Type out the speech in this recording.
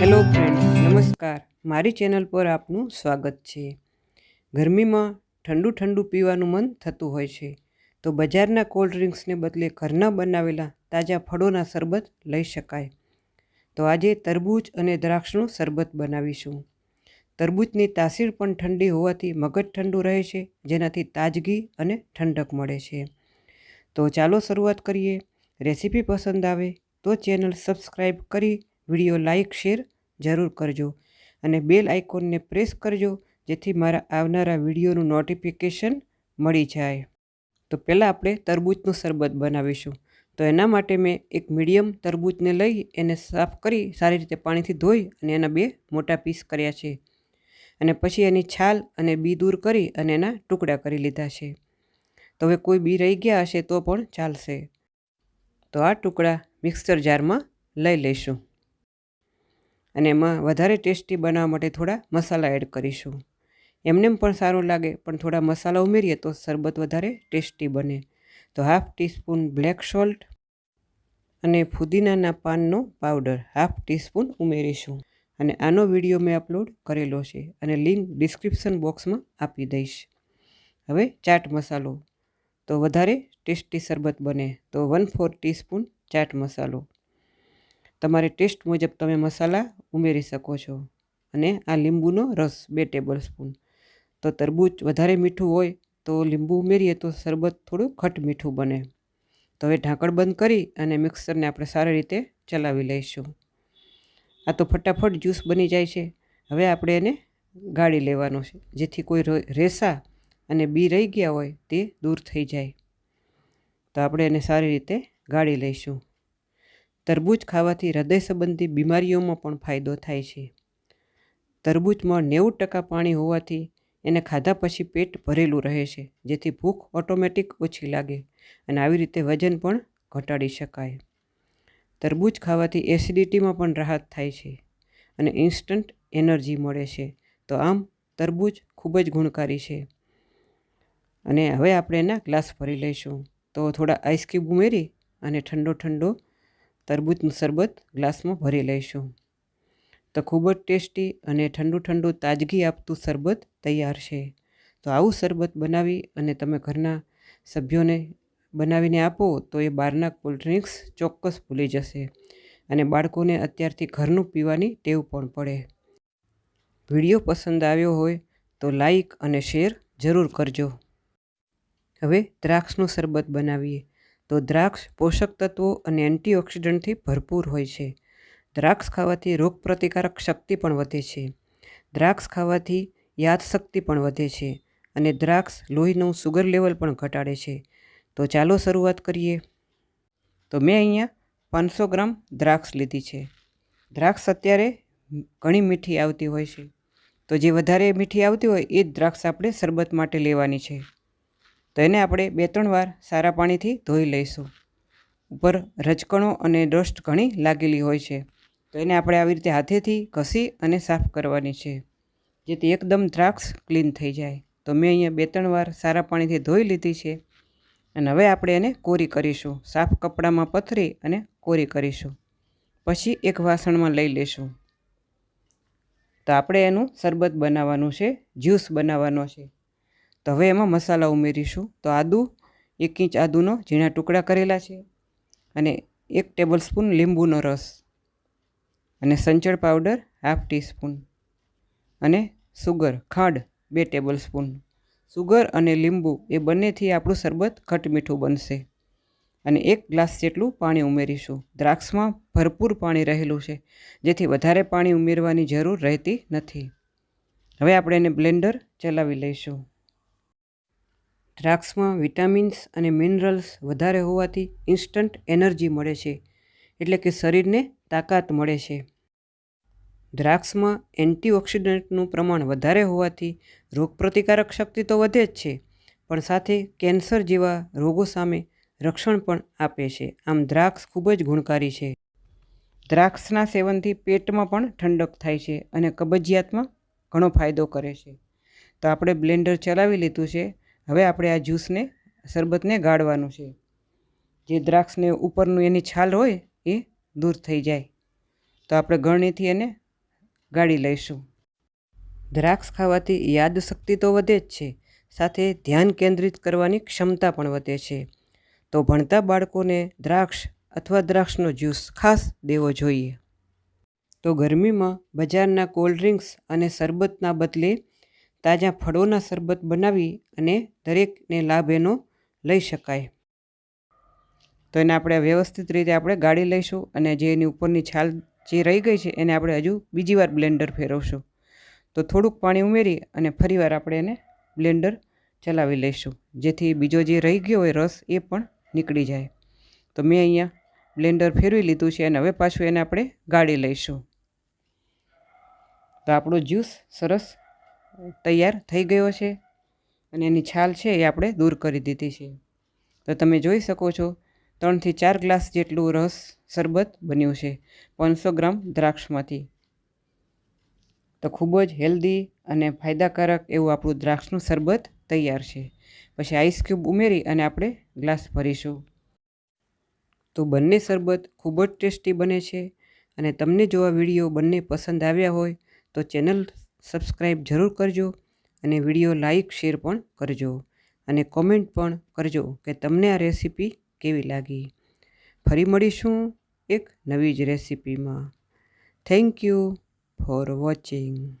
Hello friend નમસ્કાર. મારી channel પર આપનું સ્વાગત છે. ગરમીમાં ઠંડુ ઠંડુ પીવાનું મન થતું હોય છે, તો બજારના કોલ્ડ ડ્રિંક્સને બદલે ઘરના બનાવેલા તાજા ફળોના શરબત લઈ શકાય. તો આજે તરબૂચ અને દ્રાક્ષનું શરબત બનાવીશું. તરબૂચની તાસીર પણ ઠંડી હોવાથી મગજ ઠંડુ રહે છે, જેનાથી તાજગી અને ઠંડક મળે છે. તો ચાલો શરૂઆત કરીએ. રેસીપી પસંદ આવે તો ચેનલ સબસ્ક્રાઈબ કરી વીડિયો લાઇક, શેર જરૂર કરજો અને બેલ આઇકોનને પ્રેસ કરજો જેથી મારા આવનારા વિડીયોનું નોટિફિકેશન મળી જાય. તો પહેલાં આપણે તરબૂચનું શરબત બનાવીશું. તો એના માટે મેં એક મીડિયમ તરબૂચને લઈ એને સાફ કરી સારી રીતે પાણીથી ધોઈ અને એના બે મોટા પીસ કર્યા છે. અને પછી એની છાલ અને બી દૂર કરી અને એના ટુકડા કરી લીધા છે. તો હવે કોઈ બી રહી ગયા હશે તો પણ ચાલશે. તો આ ટુકડા મિક્સર જારમાં લઈ લઈશું. અને એમાં વધારે ટેસ્ટી બનાવવા માટે થોડા મસાલા એડ કરીશું. એમને પણ સારું લાગે, પણ થોડા મસાલા ઉમેરીએ તો શરબત વધારે ટેસ્ટી બને. તો હાફ ટીસ્પૂન બ્લેક સોલ્ટ અને ફુદીનાના પાનનો પાવડર હાફ ટીસ્પૂન ઉમેરીશું. અને આનો વીડિયો મેં અપલોડ કરેલો છે અને લિંક ડિસ્ક્રિપ્શન બોક્સમાં આપી દઈશ. હવે ચાટ મસાલો. તો વધારે ટેસ્ટી શરબત બને તો વન ફોર ટીસ્પૂન ચાટ મસાલો. તમારે ટેસ્ટ મુજબ તમે મસાલા ઉમેરી શકો છો અને આ લીંબુનો રસ બે ટેબલ સ્પૂન. તો તરબૂચ વધારે મીઠું હોય તો લીંબુ ઉમેરીએ તો શરબત થોડું ખટ મીઠું બને. તો હવે ઢાંકણ બંધ કરી અને મિક્સરને આપણે સારી રીતે ચલાવી લઈશું. આ તો ફટાફટ જ્યુસ બની જાય છે. હવે આપણે એને ગાળી લેવાનો છે. જેથી કોઈ રેસા અને બી રહી ગયા હોય તે દૂર થઈ જાય. તો આપણે એને સારી રીતે ગાળી લઈશું. તરબૂચ ખાવાથી હૃદય સંબંધી બીમારીઓમાં પણ ફાયદો થાય છે. તરબૂચમાં નેવું ટકા પાણી હોવાથી એને ખાધા પછી પેટ ભરેલું રહે છે, જેથી ભૂખ ઓટોમેટિક ઓછી લાગે અને આવી રીતે વજન પણ ઘટાડી શકાય. તરબૂચ ખાવાથી એસિડિટીમાં પણ રાહત થાય છે અને ઇન્સ્ટન્ટ એનર્જી મળે છે. તો આમ, તરબૂચ ખૂબ જ ગુણકારી છે. અને હવે આપણે એના ગ્લાસ ભરી લઈશું. તો થોડા આઈસ ક્યુબ ઉમેરી અને ઠંડો ઠંડો તરબૂચનું શરબત ગ્લાસમાં ભરી લઈશું. તો ખૂબ જ ટેસ્ટી અને ઠંડુ ઠંડુ તાજગી આપતું શરબત તૈયાર છે. તો આવું શરબત બનાવી અને તમે ઘરના સભ્યોને બનાવીને આપો તો એ બહારના કોલ્ડ ડ્રિંક્સ ચોક્કસ ભૂલી જશે અને બાળકોને અત્યારથી ઘરનું પીવાની ટેવ પણ પડે. વીડિયો પસંદ આવ્યો હોય તો લાઈક અને શેર જરૂર કરજો. હવે દ્રાક્ષનું શરબત બનાવીએ. તો દ્રાક્ષ પોષક તત્વો અને એન્ટીઓક્સિડન્ટથી ભરપૂર હોય છે. દ્રાક્ષ ખાવાથી રોગપ્રતિકારક શક્તિ પણ વધે છે. દ્રાક્ષ ખાવાથી યાદશક્તિ પણ વધે છે અને દ્રાક્ષ લોહીનું સુગર લેવલ પણ ઘટાડે છે. તો ચાલો શરૂઆત કરીએ. તો મેં અહીંયા પાંચસો ગ્રામ દ્રાક્ષ લીધી છે. દ્રાક્ષ અત્યારે ઘણી મીઠી આવતી હોય છે. તો જે વધારે મીઠી આવતી હોય એ જ દ્રાક્ષ આપણે શરબત માટે લેવાની છે. તો એને આપણે બે ત્રણ વાર સારા પાણીથી ધોઈ લઈશું. ઉપર રજકણો અને ડસ્ટ ઘણી લાગેલી હોય છે. તો એને આપણે આવી રીતે હાથેથી ઘસી અને સાફ કરવાની છે. જેથી એકદમ દ્રાક્ષ ક્લીન થઈ જાય. તો મેં અહીંયા બે ત્રણ વાર સારા પાણીથી ધોઈ લીધી છે. અને હવે આપણે એને કોરી કરીશું. સાફ કપડામાં પથરી અને કોરી કરીશું. પછી એક વાસણમાં લઈ લેશું. તો આપણે એનું શરબત બનાવવાનું છે, જ્યુસ બનાવવાનો છે. તો હવે એમાં મસાલા ઉમેરીશું. તો આદું, એક ઇંચ આદુનો ઝીણા ટુકડા કરેલા છે અને એક ટેબલ સ્પૂન લીંબુનો રસ અને સંચળ પાવડર હાફ ટીસ્પૂન અને સુગર, ખાંડ બે ટેબલ સ્પૂન. સુગર અને લીંબુ એ બંનેથી આપણું શરબત ખટ મીઠું બનશે. અને એક ગ્લાસ જેટલું પાણી ઉમેરીશું. દ્રાક્ષમાં ભરપૂર પાણી રહેલું છે, જેથી વધારે પાણી ઉમેરવાની જરૂર રહેતી નથી. હવે આપણે એને બ્લેન્ડર ચલાવી લઈશું. દ્રાક્ષમાં વિટામિન્સ અને મિનરલ્સ વધારે હોવાથી ઇન્સ્ટન્ટ એનર્જી મળે છે, એટલે કે શરીરને તાકાત મળે છે. દ્રાક્ષમાં એન્ટીઓક્સિડન્ટનું પ્રમાણ વધારે હોવાથી રોગપ્રતિકારક શક્તિ તો વધે જ છે, પણ સાથે કેન્સર જેવા રોગો સામે રક્ષણ પણ આપે છે. આમ દ્રાક્ષ ખૂબ જ ગુણકારી છે. દ્રાક્ષના સેવનથી પેટમાં પણ ઠંડક થાય છે અને કબજિયાતમાં ઘણો ફાયદો કરે છે. તો આપણે બ્લેન્ડર ચલાવી લીધું છે હવે આપણે આ જ્યુસને શરબતને ગાળવાનું છે. જે દ્રાક્ષને ઉપરનું એની છાલ હોય એ દૂર થઈ જાય. તો આપણે ગળણીથી એને ગાળી લઈશું. દ્રાક્ષ ખાવાથી યાદશક્તિ તો વધે જ છે, સાથે ધ્યાન કેન્દ્રિત કરવાની ક્ષમતા પણ વધે છે. તો ભણતા બાળકોને દ્રાક્ષ અથવા દ્રાક્ષનો જ્યુસ ખાસ દેવો જોઈએ. તો ગરમીમાં બજારના કોલ્ડ ડ્રિંક્સ અને શરબતના બદલે તાજા ફળોના શરબત બનાવી અને દરેકને લાભ એનો લઈ શકાય. તો એને આપણે વ્યવસ્થિત રીતે આપણે ગાળી લઈશું અને જે એની ઉપરની છાલ જે રહી ગઈ છે એને આપણે હજુ બીજી વાર બ્લેન્ડર ફેરવશું. તો થોડુંક પાણી ઉમેરી અને ફરીવાર આપણે એને બ્લેન્ડર ચલાવી લઈશું. જેથી બીજો જે રહી ગયો હોય રસ એ પણ નીકળી જાય. તો મેં અહીંયા બ્લેન્ડર ફેરવી લીધું છે અને હવે પાછું એને આપણે ગાળી લઈશું. તો આપણો જ્યુસ સરસ તૈયાર થઈ ગયો છે અને એની છાલ છે એ આપણે દૂર કરી દીધી છે. તો તમે જોઈ શકો છો, ત્રણથી ચાર ગ્લાસ જેટલું રસ શરબત બન્યું છે, પાંચસો ગ્રામ દ્રાક્ષમાંથી. તો ખૂબ જ હેલ્ધી અને ફાયદાકારક એવું આપણું દ્રાક્ષનું શરબત તૈયાર છે. પછી આઈસ ક્યુબ ઉમેરી અને આપણે ગ્લાસ ભરીશું. તો બંને શરબત ખૂબ જ ટેસ્ટી બને છે અને તમને જો આ વીડિયો બંને પસંદ આવ્યા હોય તો ચેનલ સબસ્ક્રાઈબ જરૂર કરજો અને વીડિયો લાઈક શેર પણ કરજો અને કોમેન્ટ પણ કરજો કે તમને આ રેસીપી કેવી લાગી. ફરી મળીશું એક નવી જ રેસીપીમાં. Thank you for watching.